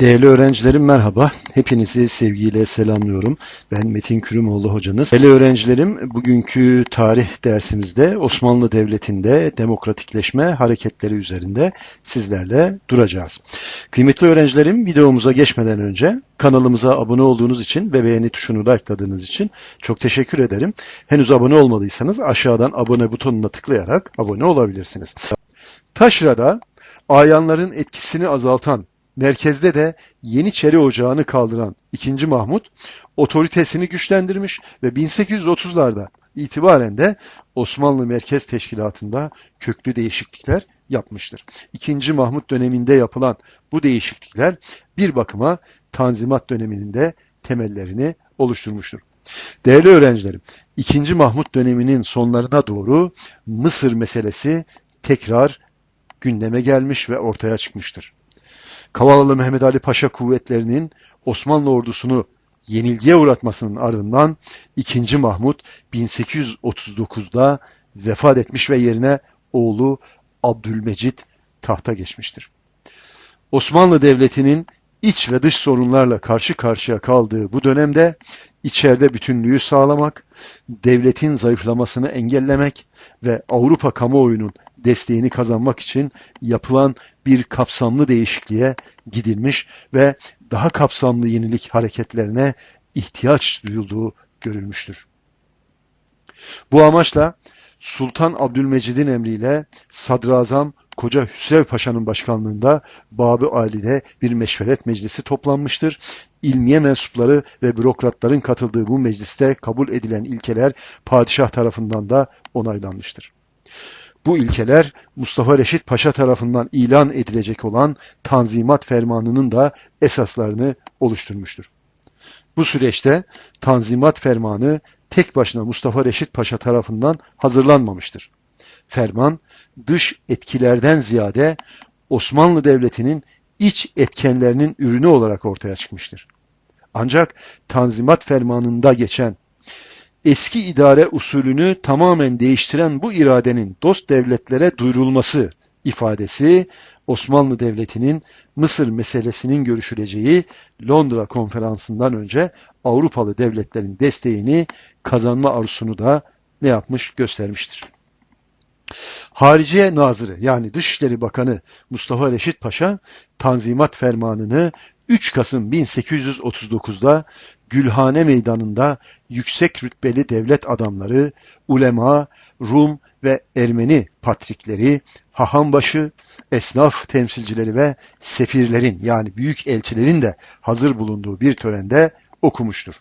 Değerli öğrencilerim merhaba. Hepinizi sevgiyle selamlıyorum. Ben Metin Kürümoğlu hocanız. Değerli öğrencilerim bugünkü tarih dersimizde Osmanlı Devleti'nde demokratikleşme hareketleri üzerinde sizlerle duracağız. Kıymetli öğrencilerim videomuza geçmeden önce kanalımıza abone olduğunuz için ve beğeni tuşunu likeladığınız için çok teşekkür ederim. Henüz abone olmadıysanız aşağıdan abone butonuna tıklayarak abone olabilirsiniz. Taşra'da ayanların etkisini azaltan merkezde de Yeniçeri Ocağı'nı kaldıran 2. Mahmut otoritesini güçlendirmiş ve 1830'larda itibaren de Osmanlı Merkez Teşkilatı'nda köklü değişiklikler yapmıştır. 2. Mahmut döneminde yapılan bu değişiklikler bir bakıma Tanzimat döneminin de temellerini oluşturmuştur. Değerli öğrencilerim, 2. Mahmut döneminin sonlarına doğru Mısır meselesi tekrar gündeme gelmiş ve ortaya çıkmıştır. Kavalalı Mehmet Ali Paşa kuvvetlerinin Osmanlı ordusunu yenilgiye uğratmasının ardından 2. Mahmut 1839'da vefat etmiş ve yerine oğlu Abdülmecit tahta geçmiştir. Osmanlı Devleti'nin iç ve dış sorunlarla karşı karşıya kaldığı bu dönemde içeride bütünlüğü sağlamak, devletin zayıflamasını engellemek ve Avrupa kamuoyunun desteğini kazanmak için yapılan bir kapsamlı değişikliğe gidilmiş ve daha kapsamlı yenilik hareketlerine ihtiyaç duyulduğu görülmüştür. Bu amaçla Sultan Abdülmecid'in emriyle Sadrazam Koca Hüsrev Paşa'nın başkanlığında Babı Ali'de bir meşveret meclisi toplanmıştır. İlmiye mensupları ve bürokratların katıldığı bu mecliste kabul edilen ilkeler padişah tarafından da onaylanmıştır. Bu ilkeler Mustafa Reşit Paşa tarafından ilan edilecek olan Tanzimat Fermanı'nın da esaslarını oluşturmuştur. Bu süreçte Tanzimat Fermanı tek başına Mustafa Reşit Paşa tarafından hazırlanmamıştır. Ferman dış etkilerden ziyade Osmanlı Devleti'nin iç etkenlerinin ürünü olarak ortaya çıkmıştır. Ancak Tanzimat Fermanı'nda geçen eski idare usulünü tamamen değiştiren bu iradenin dost devletlere duyurulması ifadesi Osmanlı Devleti'nin Mısır meselesinin görüşüleceği Londra konferansından önce Avrupalı devletlerin desteğini kazanma arzusunu da ne yapmış göstermiştir. Hariciye Nazırı yani Dışişleri Bakanı Mustafa Reşit Paşa Tanzimat Fermanı'nı 3 Kasım 1839'da Gülhane Meydanı'nda yüksek rütbeli devlet adamları, ulema, Rum ve Ermeni patrikleri, hahambaşı, esnaf temsilcileri ve sefirlerin yani büyük elçilerin de hazır bulunduğu bir törende okumuştur.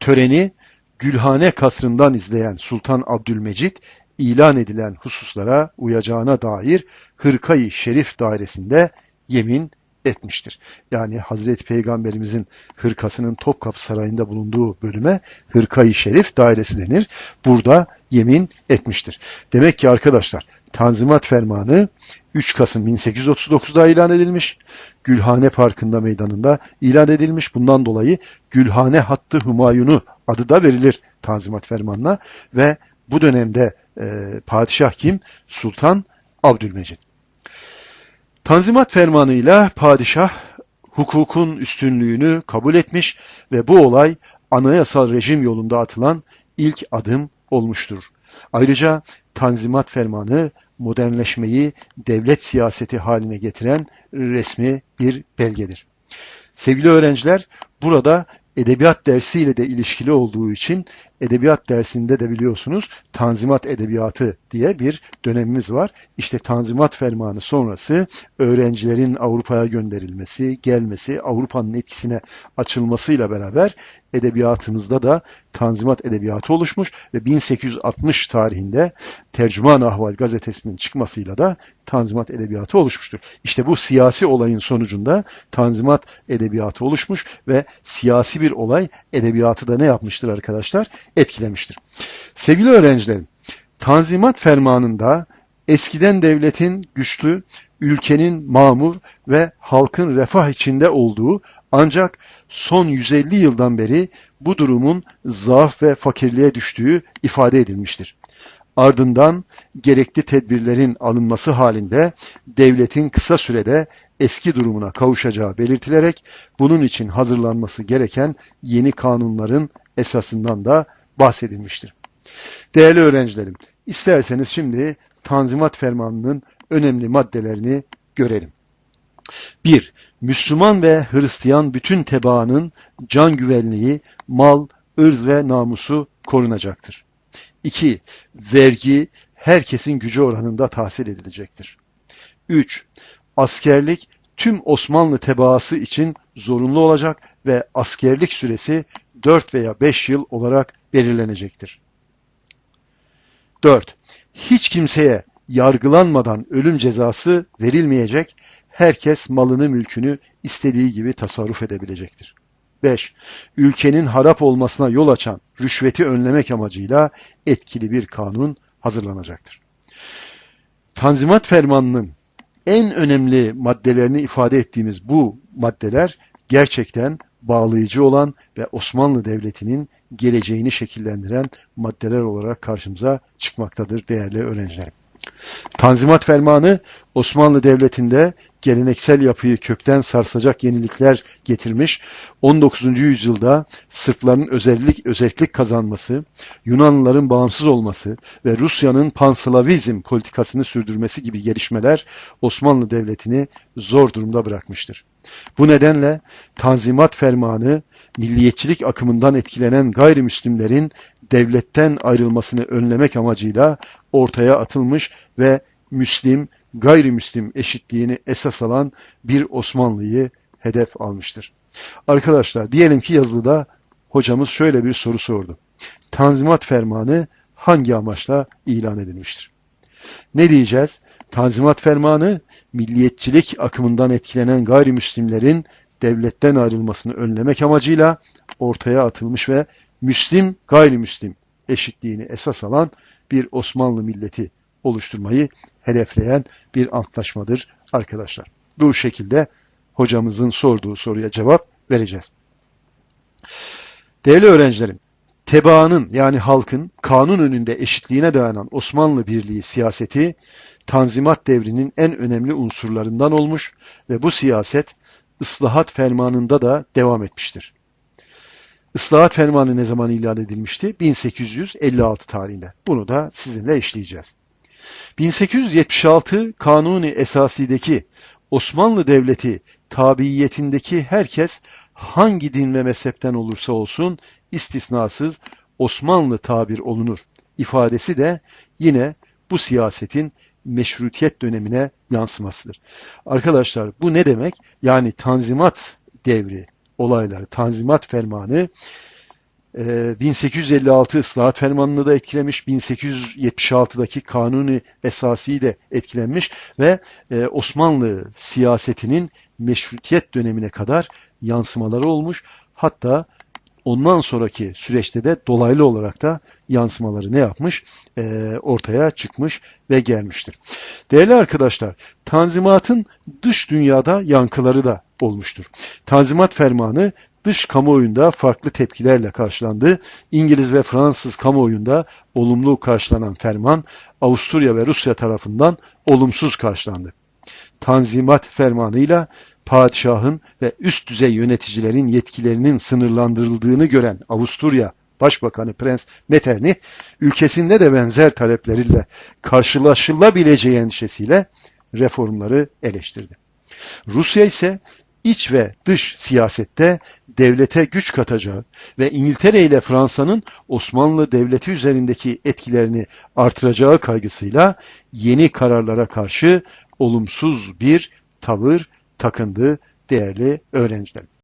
Töreni Gülhane kasrından izleyen Sultan Abdülmecit ilan edilen hususlara uyacağına dair Hırkayı Şerif dairesinde yemin etmiştir. Yani Hazreti Peygamberimizin hırkasının Topkapı Sarayı'nda bulunduğu bölüme Hırkayı Şerif dairesi denir. Burada yemin etmiştir. Demek ki arkadaşlar Tanzimat Fermanı 3 Kasım 1839'da ilan edilmiş. Gülhane Parkı'nda meydanında ilan edilmiş. Bundan dolayı Gülhane Hattı Humayunu adı da verilir Tanzimat Fermanı'na ve bu dönemde e, padişah kim? Sultan Abdülmecid. Tanzimat fermanıyla padişah hukukun üstünlüğünü kabul etmiş ve bu olay anayasal rejim yolunda atılan ilk adım olmuştur. Ayrıca Tanzimat Fermanı modernleşmeyi devlet siyaseti haline getiren resmi bir belgedir. Sevgili öğrenciler, burada edebiyat dersiyle de ilişkili olduğu için edebiyat dersinde de biliyorsunuz Tanzimat Edebiyatı diye bir dönemimiz var. İşte Tanzimat Fermanı sonrası öğrencilerin Avrupa'ya gönderilmesi, gelmesi, Avrupa'nın etkisine açılmasıyla beraber edebiyatımızda da Tanzimat Edebiyatı oluşmuş ve 1860 tarihinde Tercüman Ahval gazetesinin çıkmasıyla da Tanzimat Edebiyatı oluşmuştur. İşte bu siyasi olayın sonucunda Tanzimat Edebiyatı oluşmuş ve siyasi bir olay edebiyatı da ne yapmıştır arkadaşlar? Etkilemiştir. Sevgili öğrencilerim, Tanzimat Fermanı'nda eskiden devletin güçlü, ülkenin mamur ve halkın refah içinde olduğu ancak son 150 yıldan beri bu durumun zaaf ve fakirliğe düştüğü ifade edilmiştir. Ardından gerekli tedbirlerin alınması halinde devletin kısa sürede eski durumuna kavuşacağı belirtilerek bunun için hazırlanması gereken yeni kanunların esasından da bahsedilmiştir. Değerli öğrencilerim, isterseniz şimdi Tanzimat Fermanı'nın önemli maddelerini görelim. 1. Müslüman ve Hristiyan bütün tebaanın can güvenliği, mal, ırz ve namusu korunacaktır. 2. Vergi herkesin gücü oranında tahsil edilecektir. 3. Askerlik tüm Osmanlı tebaası için zorunlu olacak ve askerlik süresi 4 veya 5 yıl olarak belirlenecektir. 4. Hiç kimseye yargılanmadan ölüm cezası verilmeyecek, herkes malını mülkünü istediği gibi tasarruf edebilecektir. 5. Ülkenin harap olmasına yol açan rüşveti önlemek amacıyla etkili bir kanun hazırlanacaktır. Tanzimat Fermanı'nın en önemli maddelerini ifade ettiğimiz bu maddeler gerçekten bağlayıcı olan ve Osmanlı Devleti'nin geleceğini şekillendiren maddeler olarak karşımıza çıkmaktadır değerli öğrencilerim. Tanzimat Fermanı Osmanlı Devleti'nde geleneksel yapıyı kökten sarsacak yenilikler getirmiş. 19. yüzyılda Sırpların özellik özellik kazanması, Yunanlıların bağımsız olması ve Rusya'nın panslavizm politikasını sürdürmesi gibi gelişmeler Osmanlı Devleti'ni zor durumda bırakmıştır. Bu nedenle Tanzimat Fermanı milliyetçilik akımından etkilenen gayrimüslimlerin devletten ayrılmasını önlemek amacıyla ortaya atılmış ve Müslim, gayrimüslim eşitliğini esas alan bir Osmanlı'yı hedef almıştır. Arkadaşlar diyelim ki yazılıda hocamız şöyle bir soru sordu. Tanzimat Fermanı hangi amaçla ilan edilmiştir? Ne diyeceğiz? Tanzimat Fermanı milliyetçilik akımından etkilenen gayrimüslimlerin devletten ayrılmasını önlemek amacıyla ortaya atılmış ve Müslim gayrimüslim eşitliğini esas alan bir Osmanlı milleti oluşturmayı hedefleyen bir antlaşmadır arkadaşlar. Bu şekilde hocamızın sorduğu soruya cevap vereceğiz. Değerli öğrencilerim, tebaanın yani halkın kanun önünde eşitliğine dayanan Osmanlı Birliği siyaseti Tanzimat devrinin en önemli unsurlarından olmuş ve bu siyaset ıslahat fermanında da devam etmiştir. Islahat fermanı ne zaman ilan edilmişti? 1856 tarihinde. Bunu da sizinle işleyeceğiz. 1876 Kanuni Esasi'deki Osmanlı Devleti tabiyetindeki herkes hangi din ve mezhepten olursa olsun istisnasız Osmanlı tabir olunur ifadesi de yine bu siyasetin meşrutiyet dönemine yansımasıdır. Arkadaşlar bu ne demek? Yani Tanzimat devri olayları, Tanzimat Fermanı 1856 e, ıslahat fermanını da etkilemiş, 1876'daki kanuni esası de etkilenmiş ve e, Osmanlı siyasetinin meşrutiyet dönemine kadar yansımaları olmuş. Hatta ondan sonraki süreçte de dolaylı olarak da yansımaları ne yapmış? E, ortaya çıkmış ve gelmiştir. Değerli arkadaşlar, Tanzimat'ın dış dünyada yankıları da olmuştur. Tanzimat Fermanı dış kamuoyunda farklı tepkilerle karşılandı. İngiliz ve Fransız kamuoyunda olumlu karşılanan ferman Avusturya ve Rusya tarafından olumsuz karşılandı. Tanzimat fermanıyla padişahın ve üst düzey yöneticilerin yetkilerinin sınırlandırıldığını gören Avusturya Başbakanı Prens Metternich ülkesinde de benzer talepleriyle karşılaşılabileceği endişesiyle reformları eleştirdi. Rusya ise iç ve dış siyasette devlete güç katacağı ve İngiltere ile Fransa'nın Osmanlı Devleti üzerindeki etkilerini artıracağı kaygısıyla yeni kararlara karşı olumsuz bir tavır takındı değerli öğrenciler.